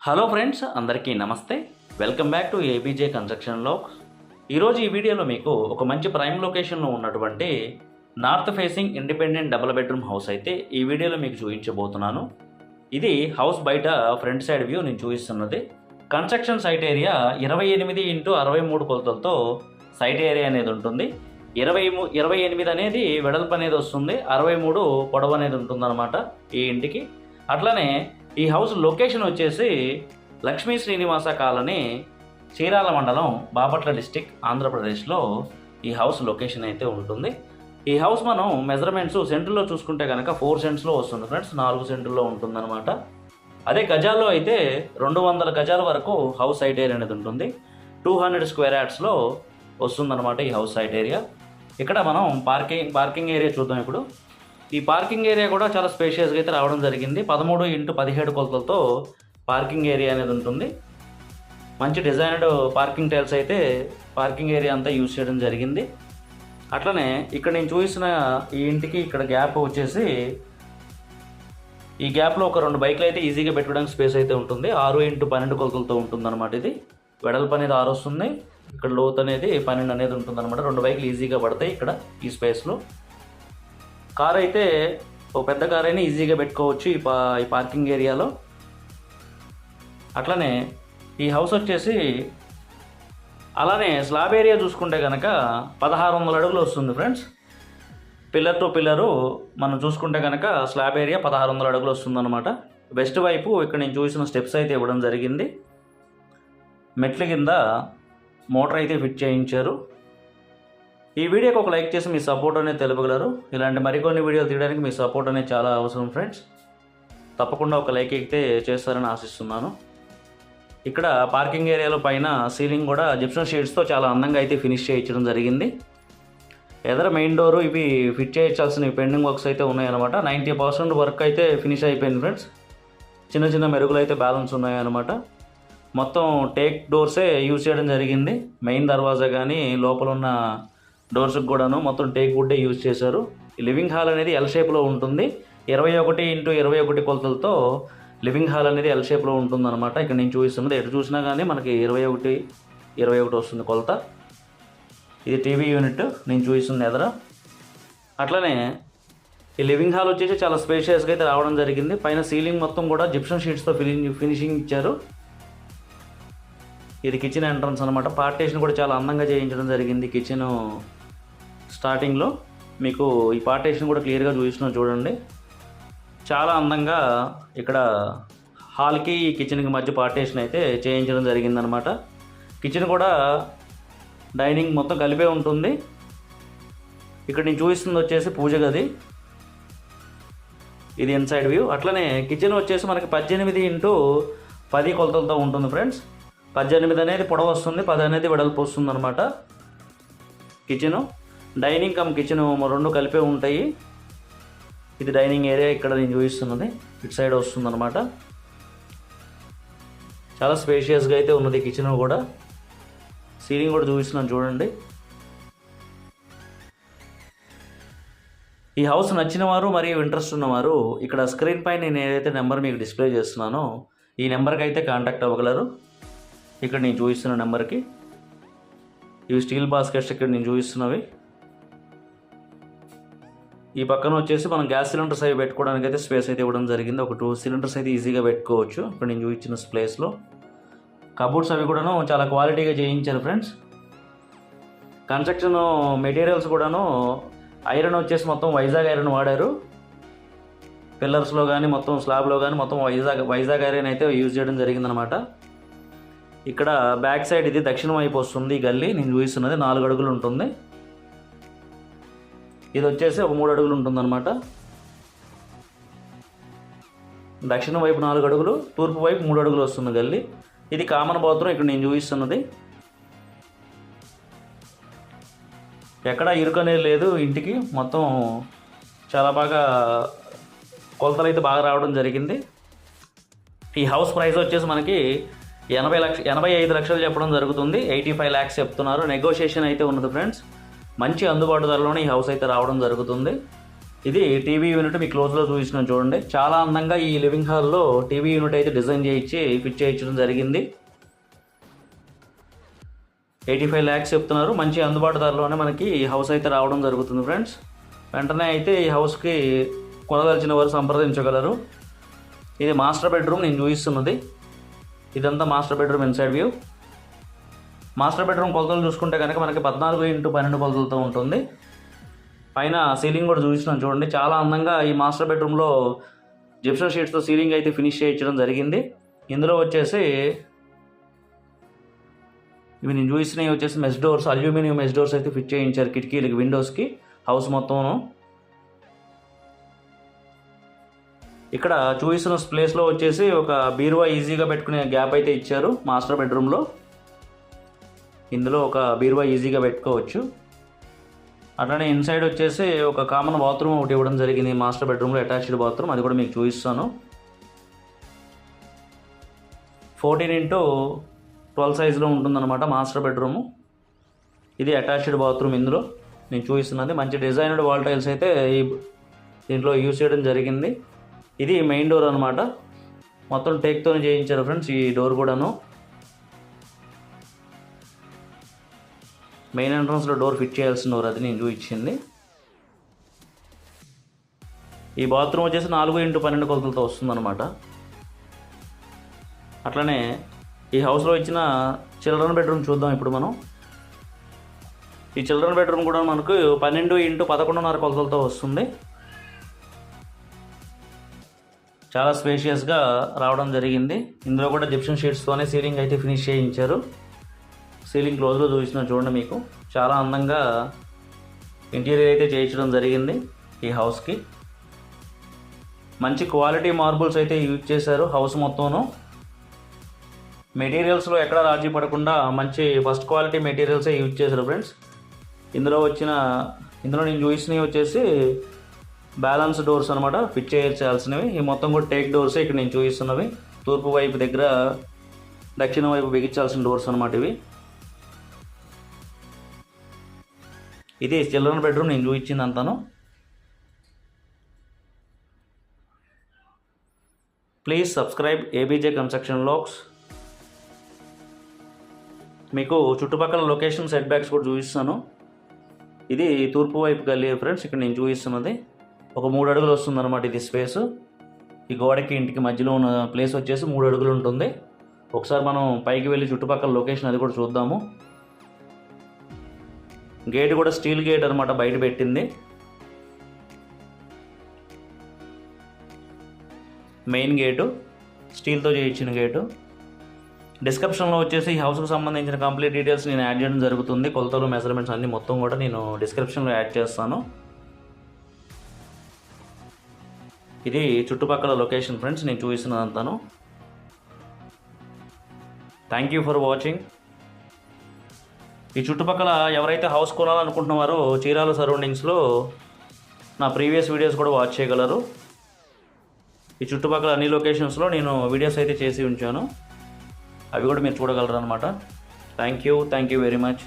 Hello friends అందరికీ నమస్తే. Welcome back to ABJ కన్స్ట్రక్షన్లో ఈరోజు ఈ వీడియోలో మీకు ఒక మంచి ప్రైమ్ లొకేషన్లో ఉన్నటువంటి north facing independent double bedroom house అయితే ఈ వీడియోలో మీకు చూపించబోతున్నాను. ఇది హౌస్ బయట ఫ్రంట్ సైడ్ వ్యూ నేను చూపిస్తున్నది. కన్స్ట్రక్షన్ సైట్ ఏరియా ఇరవై ఎనిమిది ఇంటూ అరవై మూడు కొలతలతో సైట్ ఏరియా అనేది ఉంటుంది. ఇరవై ఇరవై ఎనిమిది అనేది వెడల్పు అనేది వస్తుంది. అరవై మూడు పొడవు అనేది ఉంటుందన్నమాట ఈ ఇంటికి. అట్లనే ఈ హౌస్ లొకేషన్ వచ్చేసి లక్ష్మీ శ్రీనివాస కాలనీ చీరాల మండలం బాపట్ల డిస్టిక్ ఆంధ్రప్రదేశ్లో ఈ హౌస్ లొకేషన్ అయితే ఉంటుంది. ఈ హౌస్ మనం మెజర్మెంట్స్ సెంటర్లో చూసుకుంటే కనుక ఫోర్ సెంట్స్లో వస్తుంది ఫ్రెండ్స్ నాలుగు సెంటర్లో ఉంటుందన్నమాట. అదే గజాల్లో అయితే రెండు వందల గజాల వరకు హౌస్ సైట్ ఏరియా అనేది ఉంటుంది. టూ హండ్రెడ్ స్క్వేర్ యార్డ్స్లో వస్తుందన్నమాట ఈ హౌస్ సైట్ ఏరియా ఇక్కడ మనం పార్కింగ్ పార్కింగ్ ఏరియా చూద్దాం ఇప్పుడు. ఈ పార్కింగ్ ఏరియా కూడా చాలా స్పేషియస్గా అయితే రావడం జరిగింది. పదమూడు ఇంటూ పదిహేడు కొలతలతో పార్కింగ్ ఏరియా అనేది ఉంటుంది. మంచి డిజైన్డ్ పార్కింగ్ టైల్స్ అయితే పార్కింగ్ ఏరియా అంతా యూజ్ చేయడం జరిగింది. అట్లనే ఇక్కడ నేను చూసిన ఈ ఇంటికి ఇక్కడ గ్యాప్ వచ్చేసి ఈ గ్యాప్లో ఒక రెండు బైక్లు అయితే ఈజీగా పెట్టుకోవడానికి స్పేస్ అయితే ఉంటుంది. ఆరు ఇంటూ పన్నెండు కొలతలతో ఉంటుంది అనమాట ఇది. వెడల్పు అనేది ఆరు వస్తుంది. ఇక్కడ లోత్ అనేది పన్నెండు అనేది ఉంటుంది అనమాట రెండు బైక్లు ఈజీగా పడతాయి ఇక్కడ ఈ స్పేస్లో కార్ అయితే ఓ పెద్ద కార్ అయినా ఈజీగా పెట్టుకోవచ్చు ఈ పా ఈ పార్కింగ్ ఏరియాలో. అట్లనే ఈ హౌస్ వచ్చేసి అలానే స్లాబ్ ఏరియా చూసుకుంటే కనుక పదహారు వందల అడుగులు వస్తుంది ఫ్రెండ్స్. పిల్లర్ టు పిల్లరు మనం చూసుకుంటే కనుక స్లాబ్ ఏరియా పదహారు వందల అడుగులు వస్తుందన్నమాట. వెస్ట్ వైపు ఇక్కడ నేను చూసిన స్టెప్స్ అయితే ఇవ్వడం జరిగింది. మెట్ల కింద మోటార్ అయితే ఫిట్ చేయించారు. ఈ వీడియోకి ఒక లైక్ చేసి మీ సపోర్ట్ అనేది తెలుపగలరు. ఇలాంటి మరికొన్ని వీడియోలు తీయడానికి మీ సపోర్ట్ అనేది చాలా అవసరం ఫ్రెండ్స్. తప్పకుండా ఒక లైక్ ఎక్కితే చేస్తారని ఆశిస్తున్నాను. ఇక్కడ పార్కింగ్ ఏరియాలో పైన సీలింగ్ కూడా జిప్సన్ షీట్స్తో చాలా అందంగా అయితే ఫినిష్ చేయించడం జరిగింది. ఎదర మెయిన్ డోరు ఇవి ఫిట్ చేయించాల్సిన పెండింగ్ వర్క్స్ అయితే ఉన్నాయన్నమాట. నైంటీ పర్సెంట్ వర్క్ అయితే ఫినిష్ అయిపోయింది ఫ్రెండ్స్. చిన్న చిన్న మెరుగులు అయితే బ్యాలెన్స్ ఉన్నాయన్నమాట. మొత్తం టేక్ డోర్సే యూజ్ చేయడం జరిగింది. మెయిన్ దర్వాజా కానీ లోపల ఉన్న డోర్స్కి కూడాను మొత్తం టేక్ వుడ్డే యూజ్ చేశారు. ఈ లివింగ్ హాల్ అనేది ఎల్ షేప్లో ఉంటుంది. ఇరవై ఒకటి ఇంటూ ఇరవై ఒకటి కొలతలతో లివింగ్ హాల్ అనేది ఎల్ షేప్లో ఉంటుందన్నమాట. ఇక్కడ నేను చూపిస్తున్నది. ఎటు చూసినా కానీ మనకి ఇరవై ఒకటి ఇరవై ఒకటి వస్తుంది కొలత. ఇది టీవీ యూనిట్. నేను చూపిస్తుంది ఎదర. అట్లనే ఈ లివింగ్ హాల్ వచ్చేసి చాలా స్పేషియస్గా అయితే రావడం జరిగింది. పైన సీలింగ్ మొత్తం కూడా జిప్షన్ షీట్స్తో ఫినిషింగ్ ఫినిషింగ్ ఇచ్చారు. ఇది కిచెన్ ఎంట్రన్స్ అనమాట పార్టీషన్ కూడా చాలా అందంగా చేయించడం జరిగింది. కిచెన్ స్టార్టింగ్లో మీకు ఈ పార్టేషన్ కూడా క్లియర్గా చూపిస్తున్నాం చూడండి. చాలా అందంగా ఇక్కడ హాల్కి కిచెన్కి మధ్య పార్టేషన్ అయితే చేయించడం జరిగిందనమాట. కిచెన్ కూడా డైనింగ్ మొత్తం కలిపే ఉంటుంది. ఇక్కడ నేను చూపిస్తుంది వచ్చేసి పూజ గది. ఇది ఇన్సైడ్ వ్యూ. అట్లనే కిచెన్ వచ్చేసి మనకి పద్దెనిమిది ఇంటూ పది కొలతలతో ఉంటుంది ఫ్రెండ్స్. పద్దెనిమిది అనేది పొడవు వస్తుంది పది అనేది వెడల్పు వస్తుంది అనమాట కిచెను. డైనింగ్ కమ్ కిచెన్ రెండు కలిపే ఉంటాయి. ఇది డైనింగ్ ఏరియా ఇక్కడ నేను చూపిస్తున్నది. ఇటు సైడ్ వస్తుంది అనమాట చాలా స్పేషియస్గా అయితే ఉన్నది కిచెన్ కూడా. సీలింగ్ కూడా చూపిస్తున్నాను చూడండి. ఈ హౌస్ నచ్చిన వారు మరియు ఇంట్రెస్ట్ ఉన్నవారు ఇక్కడ స్క్రీన్ పై నేను ఏదైతే నెంబర్ మీకు డిస్ప్లే చేస్తున్నానో ఈ నెంబర్కి అయితే కాంటాక్ట్ అవ్వగలరు. ఇక్కడ నేను చూపిస్తున్న నెంబర్కి. ఇవి స్టీల్ బాస్కెట్స్ ఇక్కడ నేను చూపిస్తున్నవి. ఈ పక్కన వచ్చేసి మనం గ్యాస్ సిలిండర్స్ అవి పెట్టుకోవడానికి అయితే స్పేస్ అయితే ఇవ్వడం జరిగింది. ఒక టూ సిలిండర్స్ అయితే ఈజీగా పెట్టుకోవచ్చు. ఇక్కడ నేను చూపించిన ప్లేస్లో కబోర్డ్స్ అవి కూడాను చాలా క్వాలిటీగా చేయించారు ఫ్రెండ్స్ కన్స్ట్రక్షన్ మెటీరియల్స్ కూడాను ఐరన్ వచ్చేసి మొత్తం వైజాగ్ ఐరన్ వాడారు. పిల్లర్స్లో కానీ మొత్తం స్లాబ్లో కానీ మొత్తం వైజాగ్ వైజాగ్ ఐరన్ అయితే యూజ్ చేయడం జరిగిందనమాట ఇక్కడ బ్యాక్ సైడ్ ఇది దక్షిణం వైపు వస్తుంది గల్లీ. నేను చూపిస్తున్నది నాలుగు అడుగులు ఉంటుంది. ఇది వచ్చేసి ఒక మూడు అడుగులు ఉంటుందన్నమాట. దక్షిణం వైపు నాలుగు అడుగులు తూర్పు వైపు మూడు అడుగులు వస్తుంది గల్లీ. ఇది కామన్ బాత్రూమ్ ఇక్కడ నేను చూపిస్తున్నది. ఎక్కడ ఇరుకనేది లేదు ఇంటికి. మొత్తం చాలా బాగా కొలతలు అయితే బాగా రావడం జరిగింది. ఈ హౌస్ ప్రైస్ వచ్చేసి మనకి ఎనభై లక్ష ఎనభై ఐదు లక్షలు చెప్పడం జరుగుతుంది. ఎయిటీ ఫైవ్ ల్యాక్స్ చెప్తున్నారు. నెగోషియేషన్ అయితే ఉన్నది ఫ్రెండ్స్. మంచి అందుబాటు ధరలోనే ఈ హౌస్ అయితే రావడం జరుగుతుంది. ఇది టీవీ యూనిట్ మీ క్లోజ్లో చూపించినాను చూడండి. చాలా అందంగా ఈ లివింగ్ హాల్లో టీవీ యూనిట్ అయితే డిజైన్ చేయించి ఫిట్ చేయించడం జరిగింది. ఎయిటీ ఫైవ్ ల్యాక్స్ చెప్తున్నారు. మంచి అందుబాటు ధరలోనే మనకి ఈ హౌస్ అయితే రావడం జరుగుతుంది ఫ్రెండ్స్. వెంటనే అయితే ఈ హౌస్కి కొనదలిచిన వారు సంప్రదించగలరు. ఇది మాస్టర్ బెడ్రూమ్ నేను చూపిస్తున్నది. ఇదంతా master bedroom inside view. Master bedroom కొలతలు చూసుకుంటే కనుక మనకి పద్నాలుగు ఇంటూ పన్నెండు కొలతలతో ఉంటుంది. పైన సీలింగ్ కూడా చూపిస్తున్నాను చూడండి. చాలా అందంగా ఈ మాస్టర్ బెడ్రూమ్లో జిప్సన్ షీట్స్తో సీలింగ్ అయితే ఫినిష్ చేయించడం జరిగింది. ఇందులో వచ్చేసి ఇవి నేను చూసినవి వచ్చేసి mesh doors aluminium mesh doors అయితే ఫిట్ చేయించారు కిటికీలకి విండోస్కి హౌస్ మొత్తం ఇక్కడ చూపిస్తున్న ప్లేస్లో వచ్చేసి ఒక బీరువా ఈజీగా పెట్టుకునే గ్యాప్ అయితే ఇచ్చారు మాస్టర్ బెడ్రూమ్లో. ఇందులో ఒక బీరువా ఈజీగా పెట్టుకోవచ్చు. అట్లనే ఇన్సైడ్ వచ్చేసి ఒక కామన్ బాత్రూమ్ ఒకటి ఇవ్వడం జరిగింది. మాస్టర్ బెడ్రూమ్లో అటాచ్డ్ బాత్రూమ్. అది కూడా మీకు చూపిస్తాను. ఫోర్టీన్ ఇంటూ ట్వెల్వ్ సైజులో ఉంటుందన్నమాట మాస్టర్ బెడ్రూము. ఇది అటాచ్డ్ బాత్రూమ్ ఇందులో. నేను చూపిస్తున్నది. మంచి డిజైనర్డ్ వాల్ టైల్స్ అయితే ఈ దీంట్లో యూజ్ చేయడం జరిగింది. ఇది మెయిన్ డోర్ అనమాట మొత్తం టేక్తోనే చేయించారు ఫ్రెండ్స్ ఈ డోర్ కూడాను. మెయిన్ ఎంట్రన్స్లో డోర్ ఫిట్ చేయాల్సిన డోర్ అది నేను చూపించింది ఈ బాత్రూమ్ వచ్చేసి నాలుగు ఇంటూ పన్నెండు కొలతలతో వస్తుందన్నమాట. అట్లనే ఈ హౌస్లో ఇచ్చిన చిల్డ్రన్ బెడ్రూమ్ చూద్దాం ఇప్పుడు మనం. ఈ చిల్డ్రన్ బెడ్రూమ్ కూడా మనకు పన్నెండు ఇంటూ పదకొండున్నర కొలతలతో వస్తుంది. చాలా స్పేషియస్గా రావడం జరిగింది. ఇందులో కూడా జిప్షన్ షీట్స్తోనే సీలింగ్ అయితే ఫినిష్ చేయించారు. సీలింగ్ క్లోజ్లో చూసిన చూడండి మీకు. చాలా అందంగా ఇంటీరియర్ అయితే చేయించడం జరిగింది ఈ హౌస్కి. మంచి క్వాలిటీ మార్బుల్స్ అయితే యూజ్ చేశారు హౌస్ మొత్తంను మెటీరియల్స్లో ఎక్కడ రాజీ పడకుండా మంచి ఫస్ట్ క్వాలిటీ మెటీరియల్సే యూజ్ చేశారు ఫ్రెండ్స్. ఇందులో వచ్చిన ఇందులో నేను చూసినవి వచ్చేసి బ్యాలెన్స్ డోర్స్ అనమాట ఫిట్ చేయాల్సినవి ఈ మొత్తం కూడా టేక్ డోర్స్ ఇక్కడ నేను చూపిస్తున్నవి. తూర్పు వైపు దగ్గర దక్షిణ వైపు బిగించాల్సిన డోర్స్ అనమాట ఇవి. ఇది చిల్డ్రన్ బెడ్రూమ్ నేను చూపించింది అంతాను ప్లీజ్ సబ్స్క్రైబ్ ఏబీజే కన్స్ట్రక్షన్ లాక్స్ మీకు చుట్టుపక్కల లొకేషన్ సెట్ బ్యాక్స్ కూడా చూపిస్తాను. ఇది తూర్పు వైపు గల్లీ ఫ్రెండ్స్ ఇక్కడ నేను చూపిస్తున్నది. ఒక మూడు అడుగులు వస్తుంది అనమాట ఇది స్పేస్ ఈ గోడకి ఇంటికి మధ్యలో ఉన్న ప్లేస్ వచ్చేసి మూడు అడుగులు ఉంటుంది. ఒకసారి మనం పైకి వెళ్ళి చుట్టుపక్కల లొకేషన్ అది కూడా చూద్దాము. గేట్ కూడా స్టీల్ గేట్ అనమాట బయట పెట్టింది. మెయిన్ గేటు స్టీల్తో చేయించిన గేటు. డిస్క్రిప్షన్లో వచ్చేసి ఈ హౌస్కి సంబంధించిన కంప్లీట్ డీటెయిల్స్ నేను యాడ్ చేయడం జరుగుతుంది. కొలతలు మెజర్మెంట్స్ అన్నీ మొత్తం కూడా నేను డిస్క్రిప్షన్లో యాడ్ చేస్తాను. ఇది చుట్టుపక్కల లొకేషన్ ఫ్రెండ్స్ నేను చూపిస్తున్నదంతాను. థ్యాంక్ యూ ఫర్ వాచింగ్ ఈ చుట్టుపక్కల ఎవరైతే హౌస్ కొనాలనుకుంటున్నారో చీరాల సరౌండింగ్స్లో నా ప్రీవియస్ వీడియోస్ కూడా వాచ్ చేయగలరు. ఈ చుట్టుపక్కల అన్ని లొకేషన్స్లో నేను వీడియోస్ అయితే చేసి ఉంచాను. అవి కూడా మీరు చూడగలరు అనమాట thank you thank you very much